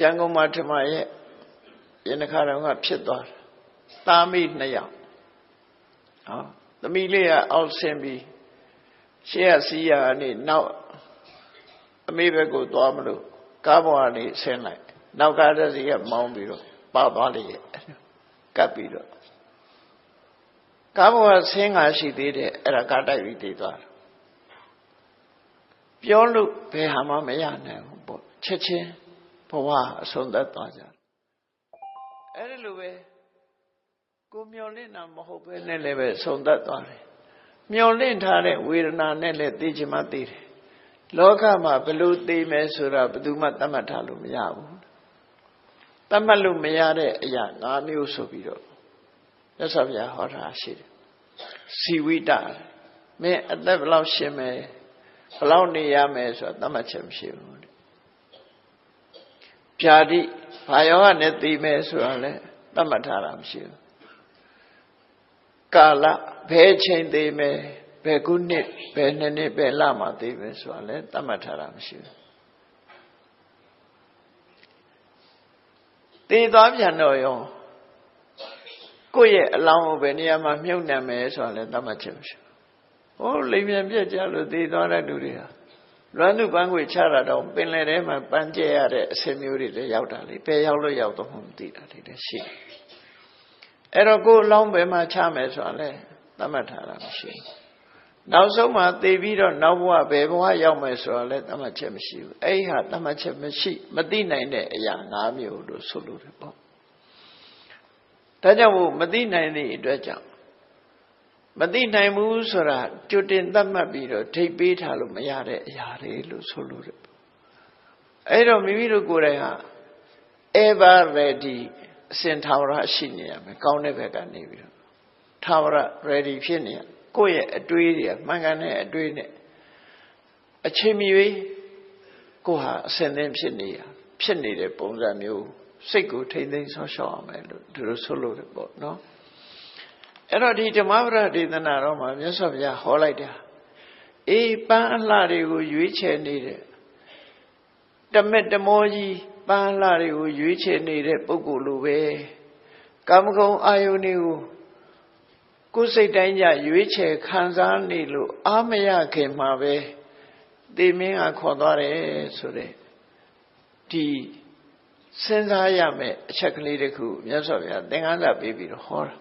ရန်ကုန်မှာထမရဲ့ယင်းတစ်ခါတော့ကဖြစ်သွားတယ်တာမိနှစ်ယောက်ဟောသမီးလေးကအောက်ဆင်းပြီးရှေ့ကစီးရကနေနောက်အမေဘက်ကိုသွားမလို့ကားပေါ်ကနေဆင်းလိုက်နောက်ကားတစ်စီးကမောင်းပြီးတော့ပါသွားလေကပ်ပြီးတော့ကားပေါ်ကဆင်းငါရှိသေးတယ်အဲ့ဒါကားတိုက်ပြီးတည်သွားတယ်ပြောလို့ဘယ်ဟာမှမရနိုင်ဘူးပေါ့ချက်ချင်း ဘဝအဆုံးသတ်သွားကြအဲ့ဒီလိုပဲကိုမျောလင့်တာမဟုတ်ပဲနဲ့လည်းပဲဆုံးသတ်သွားတယ်မျောလင့်ထားတဲ့ဝေဒနာနဲ့လည်းသိချင်မှသိတယ်လောကမှာဘလို့သိမယ်ဆိုတာဘယ်သူမှသတ်မှတ်ထားလို့မရဘူးသတ်မှတ်လို့မရတဲ့အရာ၅မျိုးဆိုပြီးတော့မြတ်စွာဘုရားဟောတာရှိတယ်စီဝိတမင်းအသက်ဘယ်လောက်ရှင်မယ်ဘယ်လောက်နေရမယ်ဆိုတာသတ်မှတ်ချက်မရှိဘူး ဖြာတိဘာယောဂနဲ့သိမယ်ဆိုတာလဲသတ်မှတ်ထားတာမရှိဘူးကာလဘယ်ချိန်သိမယ်ဘယ်ခုနှစ်ဘယ်နှစ်နှစ်ဘယ်လမှာသိမယ်ဆိုတာလဲသတ်မှတ်ထားတာမရှိဘူးသိသွားပြန်တော့ရောကိုယ့်ရဲ့အလောင်းကိုဘယ်နေရာမှာမြုပ်နှံမယ်ဆိုတာလဲသတ်မှတ်ချက်မရှိဘူးဟိုလိမ်ပြန်ပြက်ကြလို့သိသွားတဲ့လူတွေဟာ လွမ်းသူပန်းခွေချတာတော့ပင်လယ်ထဲမှာပန်းကျဲရတဲ့အဆင်မျိုးတွေလည်းရောက်တာလေဘယ်ရောက်လို့ရောက်တော့မှမသိတာတွေလည်းရှိတယ်အဲ့တော့ကိုယ်အလောင်းဘယ်မှာချမယ်ဆိုတာလဲသတ်မှတ်ထားတာမရှိဘူးနောက်ဆုံးမှသိပြီးတော့နောက်ဘဝဘယ်ဘဝရောက်မယ်ဆိုတာလဲသတ်မှတ်ချက်မရှိဘူးအဲ့ဒီဟာသတ်မှတ်ချက်မရှိမသိနိုင်တဲ့အရာ၅မျိုးလို့ဆိုလို့တယ်ပေါ့ဒါကြောင့်မို့မသိနိုင်တဲ့အတွက်ကြောင့် မသိနိုင်ဘူးဆိုတာကြွတင်သတ်မှတ်ပြီးတော့ထိပ်ပေးထားလို့မရတဲ့အရာတွေလို့ဆိုလို့တယ်အဲ့တော့မိမိတို့ကိုယ်တိုင်ဟာ ever ready အစဉ်ထာဝရရှိနေရမယ်ကောင်းတဲ့ဘက်ကနေပြီးတော့ထာဝရ ready ဖြစ်နေရကိုယ့်ရဲ့အတွေးတွေမှန်ကန်တဲ့အတွေးနဲ့အချိန်မီကိုဟာအစဉ်သင်းဖြစ်နေရဖြစ်နေတဲ့ပုံစံမျိုးစိတ်ကိုထိမ့်သိမ်းဆော့ရှော့အောင်မယ်လို့ဒီလိုဆိုလို့တယ်ပေါ့နော် အဲ့တော့ဒီဓမ္မပဒဒေသနာတော်မှာမြတ်စွာဘုရားဟောလိုက်တာအေးပန်းအလှတွေကိုရွေးချယ်နေတဲ့တမက်တမောကြီးပန်းအလှတွေကိုရွေးချယ်နေတဲ့ပုဂ္ဂိုလ်လိုပဲကာမဂုဏ်အာယုန်တွေကိုကိုယ်စိတ်တိုင်းကြရွေးချယ်ခံစားနေလို့အာမရခင်မှာပဲသေမင်းကခေါ်သွားတယ်ဆိုတဲ့ဒီစဉ်းစားရမယ့်အချက်ကလေးတခုမြတ်စွာဘုရားသင်္ကန်းစာပေးပြီးတော့ဟောတာ